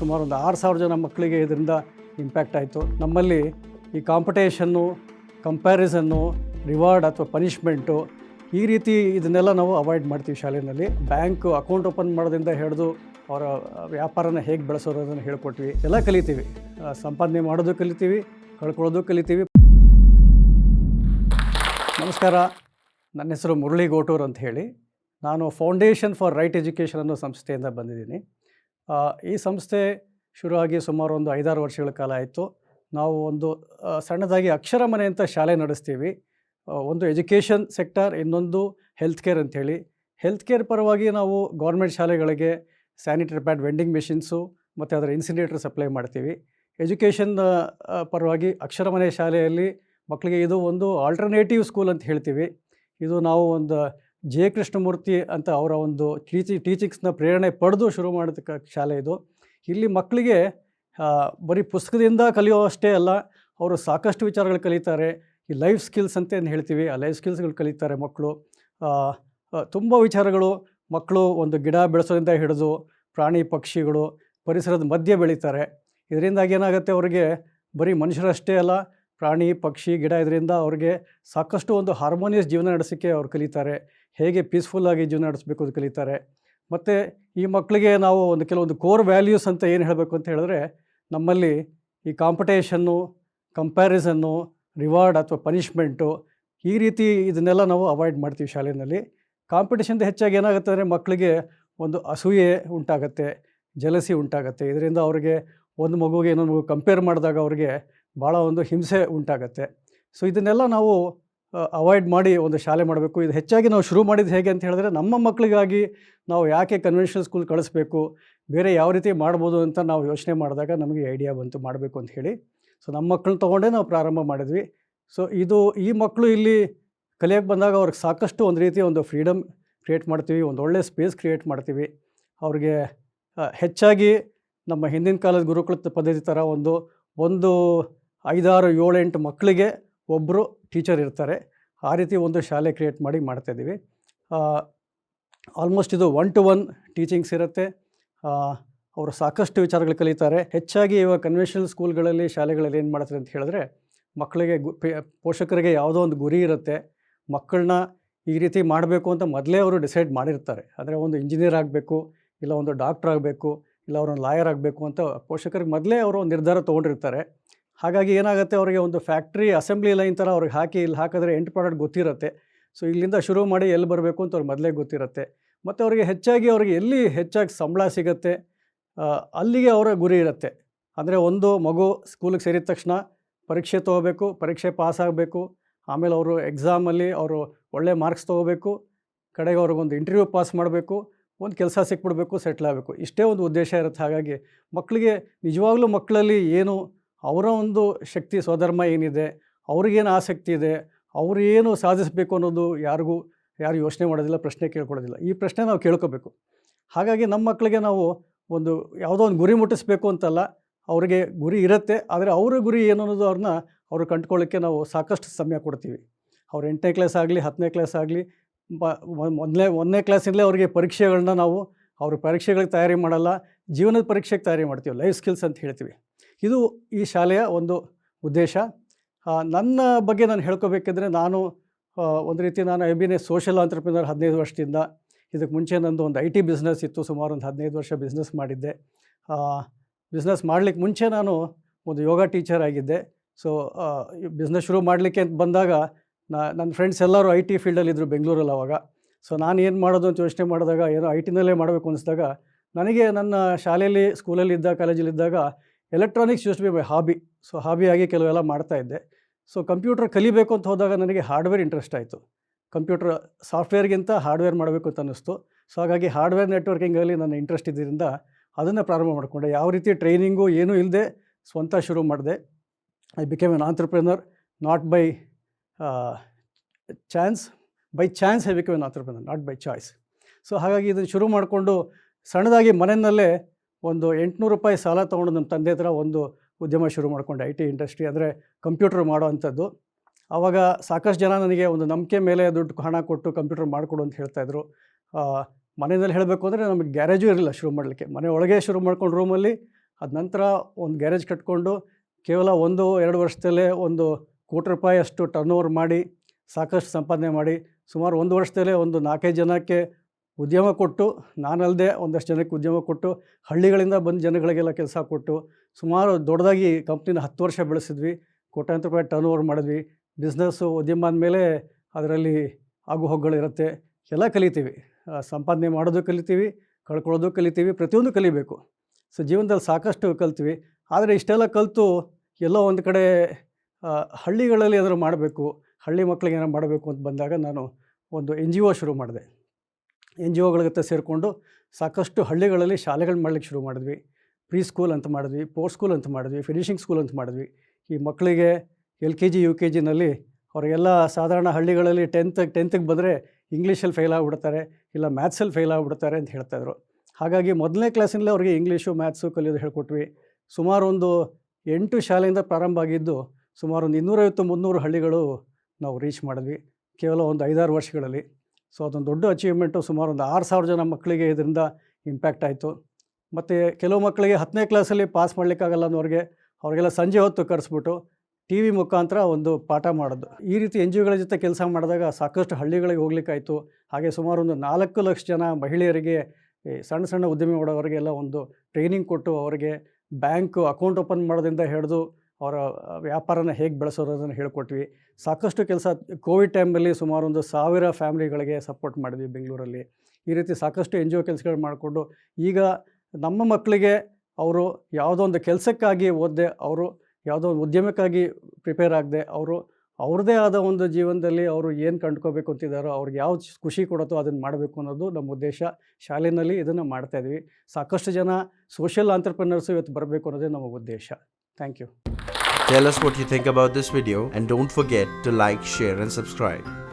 ಸುಮಾರು ಒಂದು ಆರು ಸಾವಿರ ಜನ ಮಕ್ಕಳಿಗೆ ಇದರಿಂದ ಇಂಪ್ಯಾಕ್ಟ್ ಆಯಿತು. ನಮ್ಮಲ್ಲಿ ಈ ಕಾಂಪಿಟೇಷನ್ನು ಕಂಪ್ಯಾರಿಸನ್ನು ರಿವಾರ್ಡ್ ಅಥವಾ ಪನಿಷ್ಮೆಂಟು ಈ ರೀತಿ ಇದನ್ನೆಲ್ಲ ನಾವು ಅವಾಯ್ಡ್ ಮಾಡ್ತೀವಿ ಶಾಲೆಯಲ್ಲಿ. ಬ್ಯಾಂಕ್ ಅಕೌಂಟ್ ಓಪನ್ ಮಾಡೋದ್ರಿಂದ ಹಿಡಿದು ಅವರ ವ್ಯಾಪಾರನ ಹೇಗೆ ಬೆಳೆಸೋದು ಅದನ್ನು ಹೇಳ್ಕೊಟ್ವಿ. ಎಲ್ಲ ಕಲಿತೀವಿ. ಸಂಪಾದನೆ ಮಾಡೋದು ಕಲಿತೀವಿ, ಕಳ್ಕೊಳ್ಳೋದು ಕಲಿತೀವಿ. ನಮಸ್ಕಾರ. ನನ್ನ ಹೆಸರು ಮುರಳಿ ಗೋಟೂರ್ ಅಂತ ಹೇಳಿ. ನಾನು ಫೌಂಡೇಶನ್ ಫಾರ್ ರೈಟ್ ಎಜುಕೇಷನ್ ಅನ್ನೋ ಸಂಸ್ಥೆಯಿಂದ ಬಂದಿದ್ದೀನಿ. ಈ ಸಂಸ್ಥೆ ಶುರುವಾಗಿ ಸುಮಾರು ಒಂದು ಐದಾರು ವರ್ಷಗಳ ಕಾಲ ಆಯಿತು. ನಾವು ಒಂದು ಸಣ್ಣದಾಗಿ ಅಕ್ಷರ ಮನೆ ಅಂತ ಶಾಲೆ ನಡೆಸ್ತೀವಿ. ಒಂದು ಎಜುಕೇಷನ್ ಸೆಕ್ಟರ್, ಇನ್ನೊಂದು ಹೆಲ್ತ್ ಕೇರ್ ಅಂಥೇಳಿ. ಹೆಲ್ತ್ ಕೇರ್ ಪರವಾಗಿ ನಾವು ಗೌರ್ಮೆಂಟ್ ಶಾಲೆಗಳಿಗೆ ಸ್ಯಾನಿಟರಿ ಪ್ಯಾಡ್, ವೆಂಡಿಂಗ್ ಮೆಷಿನ್ಸು ಮತ್ತು ಅದರ ಇನ್ಸಿನೇಟರ್ ಸಪ್ಲೈ ಮಾಡ್ತೀವಿ. ಎಜುಕೇಷನ್ ಪರವಾಗಿ ಅಕ್ಷರ ಮನೆ ಶಾಲೆಯಲ್ಲಿ ಮಕ್ಕಳಿಗೆ ಇದು ಒಂದು ಆಲ್ಟರ್ನೇಟಿವ್ ಸ್ಕೂಲ್ ಅಂತ ಹೇಳ್ತೀವಿ. ಇದು ನಾವು ಒಂದು ಜೆ ಕೃಷ್ಣಮೂರ್ತಿ ಅಂತ ಅವರ ಒಂದು ಟೀಚಿ, ಟೀಚಿಂಗ್ಸ್ನ ಪ್ರೇರಣೆ ಪಡೆದು ಶುರು ಮಾಡಿದ ಶಾಲೆ ಇದು. ಇಲ್ಲಿ ಮಕ್ಕಳಿಗೆ ಬರೀ ಪುಸ್ತಕದಿಂದ ಕಲಿಯೋಷ್ಟೇ ಅಲ್ಲ, ಅವರು ಸಾಕಷ್ಟು ವಿಚಾರಗಳು ಕಲಿತಾರೆ. ಈ ಲೈಫ್ ಸ್ಕಿಲ್ಸ್ ಅಂತ ಏನು ಹೇಳ್ತೀವಿ? ಆ ಲೈಫ್ ಸ್ಕಿಲ್ಸ್ಗಳು ಕಲಿತಾರೆ ಮಕ್ಕಳು. ತುಂಬ ವಿಚಾರಗಳು. ಮಕ್ಕಳು ಒಂದು ಗಿಡ ಬೆಳೆಸೋದ್ರಿಂದ ಹಿಡಿದು ಪ್ರಾಣಿ ಪಕ್ಷಿಗಳು ಪರಿಸರದ ಮಧ್ಯೆ ಬೆಳೀತಾರೆ. ಇದರಿಂದಾಗಿ ಏನಾಗುತ್ತೆ ಅವರಿಗೆ? ಬರೀ ಮನುಷ್ಯರಷ್ಟೇ ಅಲ್ಲ ಪ್ರಾಣಿ, ಪಕ್ಷಿ, ಗಿಡ ಇದರಿಂದ ಅವ್ರಿಗೆ ಸಾಕಷ್ಟು ಒಂದು ಹಾರ್ಮೋನಿಯಸ್ ಜೀವನ ನಡೆಸೋಕ್ಕೆ ಅವ್ರು ಕಲಿತಾರೆ. ಹೇಗೆ ಪೀಸ್ಫುಲ್ಲಾಗಿ ಜೀವನ ನಡೆಸಬೇಕು ಅಂತ ಕಲಿತಾರೆ. ಮತ್ತು ಈ ಮಕ್ಕಳಿಗೆ ನಾವು ಒಂದು ಕೆಲವೊಂದು ಕೋರ್ ವ್ಯಾಲ್ಯೂಸ್ ಅಂತ ಏನು ಹೇಳಬೇಕು ಅಂತ ಹೇಳಿದ್ರೆ, ನಮ್ಮಲ್ಲಿ ಈ ಕಾಂಪಿಟೇಷನ್ನು ಕಂಪ್ಯಾರಿಸನ್ನು ರಿವಾರ್ಡ್ ಅಥವಾ ಪನಿಷ್ಮೆಂಟು ಈ ರೀತಿ ಇದನ್ನೆಲ್ಲ ನಾವು ಅವಾಯ್ಡ್ ಮಾಡ್ತೀವಿ ಶಾಲೆಯಲ್ಲಿ. ಕಾಂಪಿಟೇಷನ್ ಹೆಚ್ಚಾಗಿ ಏನಾಗುತ್ತೆ ಅಂದರೆ ಮಕ್ಕಳಿಗೆ ಒಂದು ಅಸೂಯೆ ಉಂಟಾಗತ್ತೆ ಜಲಸಿ ಉಂಟಾಗುತ್ತೆ. ಇದರಿಂದ ಅವರಿಗೆ ಒಂದು ಮಗುಗೆ ಇನ್ನೊಂದು ಮಗು ಕಂಪೇರ್ ಮಾಡಿದಾಗ ಅವ್ರಿಗೆ ಭಾಳ ಒಂದು ಹಿಂಸೆ ಉಂಟಾಗತ್ತೆ. ಸೊ ಇದನ್ನೆಲ್ಲ ನಾವು ಅವಾಯ್ಡ್ ಮಾಡಿ ಒಂದು ಶಾಲೆ ಮಾಡಬೇಕು. ಇದು ಹೆಚ್ಚಾಗಿ ನಾವು ಶುರು ಮಾಡಿದ್ದು ಹೇಗೆ ಅಂತ ಹೇಳಿದ್ರೆ, ನಮ್ಮ ಮಕ್ಕಳಿಗಾಗಿ ನಾವು ಯಾಕೆ ಕನ್ವೆನ್ಷನಲ್ ಸ್ಕೂಲ್ ಕಳಿಸ್ಬೇಕು, ಬೇರೆ ಯಾವ ರೀತಿ ಮಾಡ್ಬೋದು ಅಂತ ನಾವು ಯೋಚನೆ ಮಾಡಿದಾಗ ನಮಗೆ ಐಡಿಯಾ ಬಂತು, ಮಾಡಬೇಕು ಅಂತ ಹೇಳಿ. ಸೊ ನಮ್ಮ ಮಕ್ಕಳನ್ನ ತೊಗೊಂಡೇ ನಾವು ಪ್ರಾರಂಭ ಮಾಡಿದ್ವಿ. ಸೊ ಇದು ಈ ಮಕ್ಕಳು ಇಲ್ಲಿ ಕಲಿಯೋಕ್ಕೆ ಬಂದಾಗ ಅವ್ರಿಗೆ ಸಾಕಷ್ಟು ಒಂದು ರೀತಿ ಒಂದು ಫ್ರೀಡಮ್ ಕ್ರಿಯೇಟ್ ಮಾಡ್ತೀವಿ, ಒಂದು ಒಳ್ಳೆ ಸ್ಪೇಸ್ ಕ್ರಿಯೇಟ್ ಮಾಡ್ತೀವಿ. ಅವ್ರಿಗೆ ಹೆಚ್ಚಾಗಿ ನಮ್ಮ ಹಿಂದಿನ ಕಾಲದ ಗುರುಕುಲ ಪದ್ಧತಿ ಥರ ಒಂದು ಒಂದು ಐದಾರು ಏಳೆಂಟು ಮಕ್ಕಳಿಗೆ ಒಬ್ಬರು ಟೀಚರ್ ಇರ್ತಾರೆ. ಆ ರೀತಿ ಒಂದು ಶಾಲೆ ಕ್ರಿಯೇಟ್ ಮಾಡಿ ಮಾಡ್ತಾಯಿದ್ದೀವಿ ಆಲ್ಮೋಸ್ಟ್ ಇದು ಒನ್ ಟು ಒನ್ ಟೀಚಿಂಗ್ಸ್ ಇರುತ್ತೆ. ಅವರು ಸಾಕಷ್ಟು ವಿಚಾರಗಳು ಕಲಿತಾರೆ. ಹೆಚ್ಚಾಗಿ ಇವಾಗ ಕನ್ವೆನ್ಷನಲ್ ಸ್ಕೂಲ್ಗಳಲ್ಲಿ ಶಾಲೆಗಳಲ್ಲಿ ಏನು ಮಾಡ್ತಾರೆ ಅಂತ ಹೇಳಿದ್ರೆ, ಮಕ್ಕಳಿಗೆ ಗು ಪೋಷಕರಿಗೆ ಯಾವುದೋ ಒಂದು ಗುರಿ ಇರುತ್ತೆ. ಮಕ್ಕಳನ್ನ ಈ ರೀತಿ ಮಾಡಬೇಕು ಅಂತ ಮೊದಲೇ ಅವರು ಡಿಸೈಡ್ ಮಾಡಿರ್ತಾರೆ. ಅಂದರೆ ಒಂದು ಇಂಜಿನಿಯರ್ ಆಗಬೇಕು, ಇಲ್ಲ ಒಂದು ಡಾಕ್ಟ್ರ್ ಆಗಬೇಕು, ಇಲ್ಲ ಅವರೊಂದು ಲಾಯರ್ ಆಗಬೇಕು ಅಂತ ಪೋಷಕರಿಗೆ ಮೊದಲೇ ಅವರು ನಿರ್ಧಾರ ತೊಗೊಂಡಿರ್ತಾರೆ. ಹಾಗಾಗಿ ಏನಾಗುತ್ತೆ, ಅವರಿಗೆ ಒಂದು ಫ್ಯಾಕ್ಟ್ರಿ ಅಸೆಂಬ್ಲಿ ಲೈನ್ ಥರ ಅವ್ರಿಗೆ ಹಾಕಿ ಇಲ್ಲಿ ಹಾಕಿದ್ರೆ ಎಂಟು ಪ್ರಾಡಕ್ಟ್ ಗೊತ್ತಿರುತ್ತೆ. ಸೊ, ಇಲ್ಲಿಂದ ಶುರು ಮಾಡಿ ಎಲ್ಲಿ ಬರಬೇಕು ಅಂತ ಅವ್ರಿಗೆ ಮೊದಲೇ ಗೊತ್ತಿರುತ್ತೆ. ಮತ್ತು ಅವರಿಗೆ ಹೆಚ್ಚಾಗಿ ಅವ್ರಿಗೆ ಎಲ್ಲಿ ಹೆಚ್ಚಾಗಿ ಸಂಬಳ ಸಿಗುತ್ತೆ ಅಲ್ಲಿಗೆ ಅವರ ಗುರಿ ಇರುತ್ತೆ. ಅಂದರೆ ಒಂದು ಮಗು ಸ್ಕೂಲಿಗೆ ಸೇರಿದ ತಕ್ಷಣ ಪರೀಕ್ಷೆ ತೊಗೋಬೇಕು, ಪರೀಕ್ಷೆ ಪಾಸ್ ಆಗಬೇಕು, ಆಮೇಲೆ ಅವರು ಎಕ್ಸಾಮಲ್ಲಿ ಅವರು ಒಳ್ಳೆ ಮಾರ್ಕ್ಸ್ ತೊಗೋಬೇಕು, ಕಡೆಗೆ ಅವ್ರಿಗೊಂದು ಇಂಟರ್ವ್ಯೂ ಪಾಸ್ ಮಾಡಬೇಕು, ಒಂದು ಕೆಲಸ ಸಿಕ್ಬಿಡ್ಬೇಕು ಸೆಟ್ಲ್ ಆಗಬೇಕು. ಇಷ್ಟೇ ಒಂದು ಉದ್ದೇಶ ಇರುತ್ತೆ. ಹಾಗಾಗಿ ಮಕ್ಕಳಿಗೆ ನಿಜವಾಗ್ಲೂ ಮಕ್ಕಳಲ್ಲಿ ಏನು ಅವರ ಒಂದು ಶಕ್ತಿ ಸ್ವಧರ್ಮ ಏನಿದೆ, ಅವ್ರಿಗೇನು ಆಸಕ್ತಿ ಇದೆ ಅವ್ರು ಏನು ಸಾಧಿಸಬೇಕು ಅನ್ನೋದು ಯಾರಿಗೂ, ಯಾರು ಯೋಚನೆ ಮಾಡೋದಿಲ್ಲ, ಪ್ರಶ್ನೆ ಕೇಳ್ಕೊಳ್ಳೋದಿಲ್ಲ. ಈ ಪ್ರಶ್ನೆ ನಾವು ಕೇಳ್ಕೋಬೇಕು. ಹಾಗಾಗಿ ನಮ್ಮ ಮಕ್ಕಳಿಗೆ ನಾವು ಒಂದು ಯಾವುದೋ ಒಂದು ಗುರಿ ಮುಟ್ಟಿಸ್ಬೇಕು ಅಂತಲ್ಲ, ಅವರಿಗೆ ಗುರಿ ಇರುತ್ತೆ, ಆದರೆ ಅವರ ಗುರಿ ಏನು ಅನ್ನೋದು ಅವ್ರನ್ನ ಅವರು ಕಂಡುಕೊಳ್ಳೋಕ್ಕೆ ನಾವು ಸಾಕಷ್ಟು ಸಮಯ ಕೊಡ್ತೀವಿ. ಅವ್ರು ಎಂಟನೇ ಕ್ಲಾಸ್ ಆಗಲಿ, ಹತ್ತನೇ ಕ್ಲಾಸ್ ಆಗಲಿ, ಬ, ಒಂದನೇ ಒಂದನೇ ಕ್ಲಾಸಿಂದಲೇ ಅವರಿಗೆ ಪರೀಕ್ಷೆಗಳನ್ನ ನಾವು, ಅವ್ರ ಪರೀಕ್ಷೆಗಳಿಗೆ ತಯಾರಿ ಮಾಡಲ್ಲ, ಜೀವನದ ಪರೀಕ್ಷೆಗೆ ತಯಾರಿ ಮಾಡ್ತೀವಿ, ಲೈಫ್ ಸ್ಕಿಲ್ಸ್ ಅಂತ ಹೇಳ್ತೀವಿ. ಇದು ಈ ಶಾಲೆಯ ಒಂದು ಉದ್ದೇಶ. ನನ್ನ ಬಗ್ಗೆ ನಾನು ಹೇಳ್ಕೋಬೇಕೆಂದರೆ ನಾನು ಒಂದು ರೀತಿ ನಾನು I be a social entrepreneur ಹದಿನೈದು ವರ್ಷದಿಂದ ಇದಕ್ಕೆ ಮುಂಚೆ ನಂದು ಒಂದು ಐ ಟಿ ಬಿಸ್ನೆಸ್ ಇತ್ತು, ಸುಮಾರು ಒಂದು ಹದಿನೈದು ವರ್ಷ ಬಿಸ್ನೆಸ್ ಮಾಡಿದ್ದೆ. ಬಿಸ್ನೆಸ್ ಮಾಡಲಿಕ್ಕೆ ಮುಂಚೆ ನಾನು ಒಂದು ಯೋಗ ಟೀಚರ್ ಆಗಿದ್ದೆ. ಸೊ ಬಿಸ್ನೆಸ್ ಶುರು ಮಾಡಲಿಕ್ಕೆ ಅಂತ ಬಂದಾಗ ನನ್ನ ಫ್ರೆಂಡ್ಸ್ ಎಲ್ಲರೂ ಐ ಟಿ ಫೀಲ್ಡಲ್ಲಿದ್ದರು ಬೆಂಗಳೂರಲ್ಲಿ ಅವಾಗ. ಸೊ ನಾನು ಏನು ಮಾಡೋದು ಅಂತ ಯೋಚನೆ ಮಾಡಿದಾಗ, ಏನೋ ಐ ಟಿನಲ್ಲೇ ಮಾಡಬೇಕು ಅನಿಸಿದಾಗ, ನನಗೆ ನನ್ನ ಶಾಲೆಯಲ್ಲಿ ಸ್ಕೂಲಲ್ಲಿದ್ದ ಕಾಲೇಜಲ್ಲಿದ್ದಾಗ electronics use be my hobby so ಹಾಬಿಯಾಗಿ ಕೆಲವೆಲ್ಲ ಮಾಡ್ತಾ ಇದ್ದೆ. ಸೊ ಕಂಪ್ಯೂಟರ್ ಕಲಿಬೇಕು ಅಂತ ಹೋದಾಗ ನನಗೆ ಹಾರ್ಡ್ವೇರ್ ಇಂಟ್ರೆಸ್ಟ್ ಆಯಿತು. ಕಂಪ್ಯೂಟರ್ ಸಾಫ್ಟ್ವೇರ್ಗಿಂತ ಹಾರ್ಡ್ವೇರ್ ಮಾಡಬೇಕು ಅಂತ ಅನ್ನಿಸ್ತು. ಸೊ ಹಾಗಾಗಿ ಹಾರ್ಡ್ವೇರ್ ನೆಟ್ವರ್ಕಿಂಗಲ್ಲಿ ನನ್ನ ಇಂಟ್ರೆಸ್ಟ್ ಇದ್ದರಿಂದ ಅದನ್ನು ಪ್ರಾರಂಭ ಮಾಡಿಕೊಂಡೆ. ಯಾವ ರೀತಿ ಟ್ರೈನಿಂಗು ಏನೂ ಇಲ್ಲದೆ ಸ್ವಂತ ಶುರು ಮಾಡಿದೆ. I became an entrepreneur not by chance by chance I became an entrepreneur not by choice so ಹಾಗಾಗಿ ಇದನ್ನು ಶುರು ಮಾಡಿಕೊಂಡು ಸಣ್ಣದಾಗಿ ಮನೆಯಲ್ಲೇ ಒಂದು ಎಂಟುನೂರು ರೂಪಾಯಿ ಸಾಲ ತೊಗೊಂಡು ನಮ್ಮ ತಂದೆ ಹತ್ರ ಒಂದು ಉದ್ಯಮ ಶುರು ಮಾಡಿಕೊಂಡೆ, ಐ ಟಿ ಇಂಡಸ್ಟ್ರಿ ಅಂದರೆ ಕಂಪ್ಯೂಟರ್ ಮಾಡೋ ಅಂಥದ್ದು ಆವಾಗ ಸಾಕಷ್ಟು ಜನ ನನಗೆ ಒಂದು ನಂಬಿಕೆ ಮೇಲೆ ದುಡ್ಡು ಹಣ ಕೊಟ್ಟು ಕಂಪ್ಯೂಟರ್ ಮಾಡಿಕೊಡು ಅಂತ ಹೇಳ್ತಾಯಿದ್ರು ಮನೆಯಲ್ಲಿ ಹೇಳಬೇಕು ಅಂದರೆ ನಮಗೆ ಗ್ಯಾರೇಜು ಇರಲಿಲ್ಲ ಶುರು ಮಾಡಲಿಕ್ಕೆ. ಮನೆ ಒಳಗೆ ಶುರು ಮಾಡ್ಕೊಂಡು ರೂಮಲ್ಲಿ ಅದ ನಂತರ ಒಂದು ಗ್ಯಾರೇಜ್ ಕಟ್ಕೊಂಡು ಕೇವಲ ಒಂದು, ಎರಡು ವರ್ಷದಲ್ಲೇ ಒಂದು ಕೋಟಿ ರೂಪಾಯಿ ಅಷ್ಟು ಟರ್ನ್ ಓವರ್ ಮಾಡಿ, ಸಾಕಷ್ಟು ಸಂಪಾದನೆ ಮಾಡಿ, ಸುಮಾರು ಒಂದು ವರ್ಷದಲ್ಲೇ ಒಂದು ನಾಲ್ಕೈದು ಜನಕ್ಕೆ ಉದ್ಯಮ ಕೊಟ್ಟು, ನಾನಲ್ಲದೆ ಒಂದಷ್ಟು ಜನಕ್ಕೆ ಉದ್ಯಮ ಕೊಟ್ಟು, ಹಳ್ಳಿಗಳಿಂದ ಬಂದ ಜನಗಳಿಗೆಲ್ಲ ಕೆಲಸ ಕೊಟ್ಟು, ಸುಮಾರು ದೊಡ್ಡದಾಗಿ ಕಂಪ್ನಿನ ಹತ್ತು ವರ್ಷ ಬೆಳೆಸಿದ್ವಿ. ಕೋಟ್ಯಾಂತರ ರೂಪಾಯಿ ಟರ್ನ್ ಓವರ್ ಮಾಡಿದ್ವಿ. ಬಿಸ್ನೆಸ್ಸು ಉದ್ಯಮ ಅಂದಮೇಲೆ ಅದರಲ್ಲಿ ಆಗು ಹೋಗುಗಳಿರುತ್ತೆ ಎಲ್ಲ ಕಲಿತೀವಿ. ಸಂಪಾದನೆ ಮಾಡೋದು ಕಲಿತೀವಿ, ಕಳ್ಕೊಳ್ಳೋದು ಕಲಿತೀವಿ, ಪ್ರತಿಯೊಂದು ಕಲಿಬೇಕು. ಸೊ, ಜೀವನದಲ್ಲಿ ಸಾಕಷ್ಟು ಕಲ್ತೀವಿ. ಆದರೆ ಇಷ್ಟೆಲ್ಲ ಕಲಿತು ಎಲ್ಲೋ ಒಂದು ಕಡೆ ಹಳ್ಳಿಗಳಲ್ಲಿ ಏನಾದರೂ ಮಾಡಬೇಕು, ಹಳ್ಳಿ ಮಕ್ಕಳಿಗೆ ಏನಾರು ಮಾಡಬೇಕು ಅಂತ ಬಂದಾಗ ನಾನು ಒಂದು ಎನ್ ಜಿ ಒ ಶುರು ಮಾಡಿದೆ. ಎನ್ ಜಿ ಒಗಳ ಜೊತೆ ಸೇರಿಕೊಂಡು ಸಾಕಷ್ಟು ಹಳ್ಳಿಗಳಲ್ಲಿ ಶಾಲೆಗಳು ಮಾಡ್ಲಿಕ್ಕೆ ಶುರು ಮಾಡಿದ್ವಿ. ಪ್ರೀ ಸ್ಕೂಲ್ ಅಂತ ಮಾಡಿದ್ವಿ ಪೋಸ್ಟ್ ಸ್ಕೂಲ್ ಅಂತ ಮಾಡಿದ್ವಿ ಫಿನಿಷಿಂಗ್ ಸ್ಕೂಲ್ ಅಂತ ಮಾಡಿದ್ವಿ. ಈ ಮಕ್ಕಳಿಗೆ L K G, U K ಜಿನಲ್ಲಿ ಅವರಿಗೆಲ್ಲ ಸಾಧಾರಣ ಹಳ್ಳಿಗಳಲ್ಲಿ ಟೆಂತ್, ಟೆಂತ್ಗೆ ಬಂದರೆ ಇಂಗ್ಲೀಷಲ್ಲಿ ಫೇಲ್ ಆಗಿಬಿಡ್ತಾರೆ, ಇಲ್ಲ ಮ್ಯಾಥ್ಸಲ್ಲಿ ಫೇಲ್ ಆಗಿಬಿಡ್ತಾರೆ ಅಂತ ಹೇಳ್ತಾಯಿದ್ರು ಹಾಗಾಗಿ ಮೊದಲನೇ ಕ್ಲಾಸಿನಲ್ಲೇ ಅವರಿಗೆ ಇಂಗ್ಲೀಷು, ಮ್ಯಾಥ್ಸು ಕಲಿಯೋದು ಹೇಳ್ಕೊಟ್ವಿ. ಸುಮಾರು ಒಂದು ಎಂಟು ಶಾಲೆಯಿಂದ ಪ್ರಾರಂಭ ಆಗಿದ್ದು ಸುಮಾರು ಒಂದು ಇನ್ನೂರೈವತ್ತು, ಮುನ್ನೂರು ಹಳ್ಳಿಗಳು ನಾವು ರೀಚ್ ಮಾಡಿದ್ವಿ. ಕೇವಲ ಒಂದು ಐದಾರು ವರ್ಷಗಳಲ್ಲಿ. ಸೊ ಅದೊಂದು ದೊಡ್ಡ ಅಚೀವ್ಮೆಂಟು ಸುಮಾರು ಒಂದು ಆರು ಸಾವಿರ ಜನ ಮಕ್ಕಳಿಗೆ ಇದರಿಂದ ಇಂಪ್ಯಾಕ್ಟ್ ಆಯಿತು. ಮತ್ತು ಕೆಲವು ಮಕ್ಕಳಿಗೆ ಹತ್ತನೇ ಕ್ಲಾಸಲ್ಲಿ ಪಾಸ್ ಮಾಡಲಿಕ್ಕಾಗಲ್ಲ ಅನ್ನೋರಿಗೆ ಅವರಿಗೆಲ್ಲ ಸಂಜೆ ಹೊತ್ತು ಕರೆಸ್ಬಿಟ್ಟು ಟಿ ವಿ ಮುಖಾಂತರ ಒಂದು ಪಾಠ ಮಾಡೋದು. ಈ ರೀತಿ ಎನ್ ಜಿ ಒಗಳ ಜೊತೆ ಕೆಲಸ ಮಾಡಿದಾಗ ಸಾಕಷ್ಟು ಹಳ್ಳಿಗಳಿಗೆ ಹೋಗ್ಲಿಕ್ಕಾಯಿತು. ಹಾಗೆ ಸುಮಾರು ಒಂದು ನಾಲ್ಕು ಲಕ್ಷ ಜನ ಮಹಿಳೆಯರಿಗೆ ಸಣ್ಣ ಸಣ್ಣ ಉದ್ಯಮಿ ಮಾಡೋವರಿಗೆಲ್ಲ ಒಂದು ಟ್ರೈನಿಂಗ್ ಕೊಟ್ಟು ಅವರಿಗೆ ಬ್ಯಾಂಕು ಅಕೌಂಟ್ ಓಪನ್ ಮಾಡೋದ್ರಿಂದ ಹಿಡಿದು ಅವರ ವ್ಯಾಪಾರನ ಹೇಗೆ ಬೆಳೆಸೋದನ್ನು ಹೇಳ್ಕೊಟ್ವಿ. ಸಾಕಷ್ಟು ಕೆಲಸ ಕೋವಿಡ್ ಟೈಮಲ್ಲಿ ಸುಮಾರು ಒಂದು ಸಾವಿರ ಫ್ಯಾಮಿಲಿಗಳಿಗೆ ಸಪೋರ್ಟ್ ಮಾಡಿದ್ವಿ ಬೆಂಗಳೂರಲ್ಲಿ. ಈ ರೀತಿ ಸಾಕಷ್ಟು ಎನ್ ಜಿ ಒ ಕೆಲಸಗಳು ಮಾಡಿಕೊಂಡು ಈಗ ನಮ್ಮ ಮಕ್ಕಳಿಗೆ ಅವರು ಯಾವುದೋ ಒಂದು ಕೆಲಸಕ್ಕಾಗಿ ಓದದೆ, ಅವರು ಯಾವುದೋ ಒಂದು ಉದ್ಯಮಕ್ಕಾಗಿ ಪ್ರಿಪೇರ್ ಆಗದೆ, ಅವರು ಅವ್ರದ್ದೇ ಆದ ಒಂದು ಜೀವನದಲ್ಲಿ ಅವರು ಏನು ಕಂಡ್ಕೋಬೇಕು ಅಂತಿದ್ದಾರೋ, ಅವ್ರಿಗೆ ಯಾವ ಖುಷಿ ಕೊಡುತ್ತೋ ಅದನ್ನು ಮಾಡಬೇಕು ಅನ್ನೋದು ನಮ್ಮ ಉದ್ದೇಶ. ಶಾಲೆಯಲ್ಲಿ ಇದನ್ನು ಮಾಡ್ತಾಯಿದ್ವಿ ಸಾಕಷ್ಟು ಜನ ಸೋಷಿಯಲ್ ಆಂಟ್ರಪ್ರಿನರ್ಸು ಇವತ್ತು ಬರಬೇಕು ಅನ್ನೋದೇ ನಮ್ಮ ಉದ್ದೇಶ. Thank you. Tell us what you think about this video and don't forget to like, share and subscribe.